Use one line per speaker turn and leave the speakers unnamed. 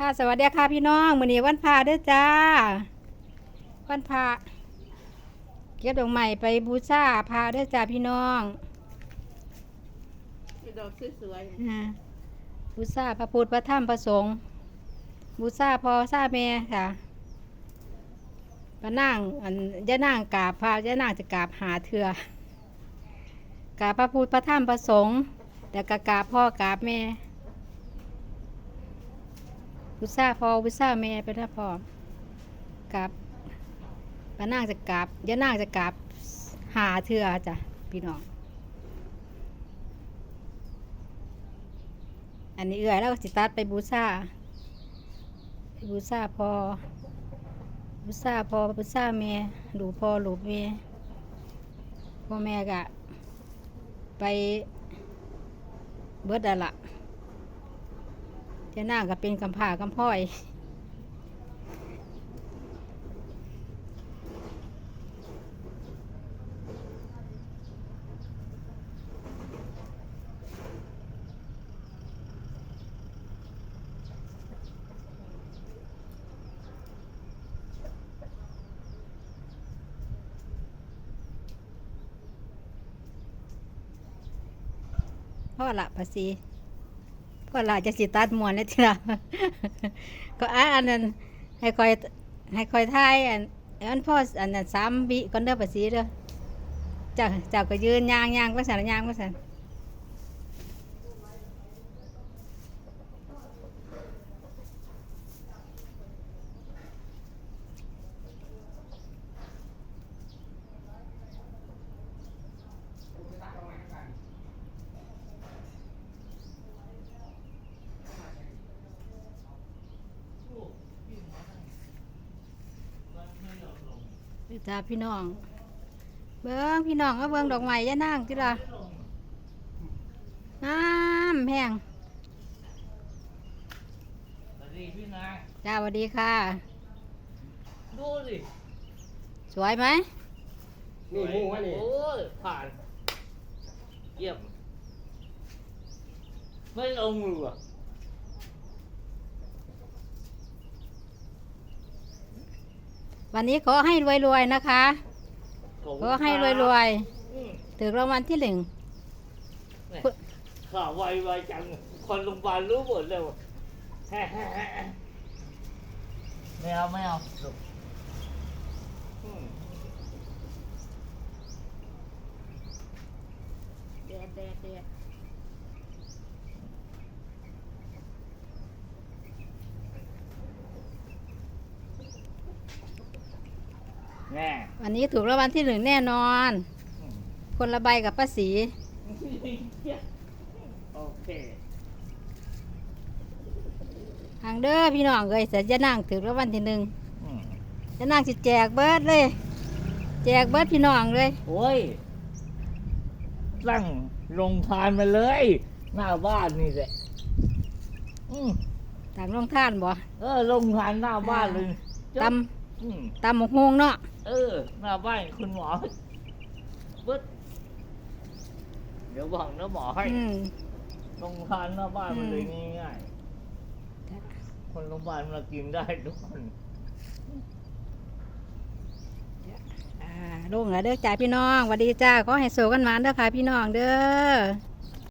ค่ะสวัสดีค่ะพี่น้องมื้อนี้วันพระเด้อจ้า วันพระเก็บดอกไม้ไปบูชาพระเด้อจ้าพี่น้อง
ดอกสวย
อ่าบูชาพระพุทธพระธรรมพระสงฆ์บูชาพ่อชาแม่ค่ะพระนางอันย่านางกราบพระย่านางจะกราบหาเถื่อกราบพระพุทธพระธรรมพระสงฆ์แล้วก็กราบพ่อกราบแม่ บูชาพอบูชาแม่ไปนะพอกราบพระนางจะกราบย่านางจะกราบหาเถื่อจ้ะพี่น้อง อันนี้เอื่อยแล้วก็สิตัดไปบูชาไปบูชาพอบูชาพอบูชาแม่หลูพอหลูแม่พ่อแม่ก็ไปเบิดอะละ จ้านาคก็เป็นกำผากำพ้อยพ่อละภาษี พ่อละจะสิตัดมวนเลยทีละก็อะอันนั้นให้คอยให้คอยทายอันอันพ่ออันนั้นสามวิก่อนเด้อภาษีเด้อจากจ้าก็ยืนยางยางภาษายางภาษาเด้อจ้าพี่น้อง เบิ้งพี่น้องเอาเบิ้งดอกไม้ย่านางที่ละน้ำแห้ง
สวัสดีพี่นาย
จ้าสวัสดีค่ะ
ดูสิ
สวยไหม
นี่หมูวะนี่
โอ้ยผ่าน เยี่ยม ไม่ลงมือ ว่ะ
วันนี้ขอให้รวยๆนะคะ ขอให้รวย
อืม
ๆถึงรางวัลที่หนึ่ง
เนี่ยข่าวไวๆจัง คนโรงพยาบาลรู้หมดเลยว่ะแฮ่ๆๆไม่เอาไม่เอาลูกอืม
แดดแดดแด
แน่
วันนี้ถูกรางวัลที่หนึ่งแน่นอน
อืม
คนละใบกับป้าสี
โอเค
ทางเด้อพี่น้องเลยเสร็จจะนั่งถึงรางวัลที่หนึ่ง
อืม
จะนั่งสิแจกเบิร์ดเลย แจกเบิร์ดพี่น้องเลย
โอ้ยตั้งโรงทานมาเลย หน้าบ้านนี่แหละอืม
ต่างลงท่านบ่
เออโรงทานหน้าบ้านเลย
ต
อืมำ
ตำหมกฮงเนาะ
เออหน้าบ้านคุณหมอปึ๊ดเดี๋ยวบอกนะหมอให้
อืม
โรงทานหน้าบ้านมันเลย
อืม
ง่ายๆคนโรงพยาบาลมากินได้ทุกคน
อ่าลุงแล้วเด้อจ่าพี่น้องหวัสดีจ้าขอให้โซกันหมานเด้อค่ะพี่น้องเด้อ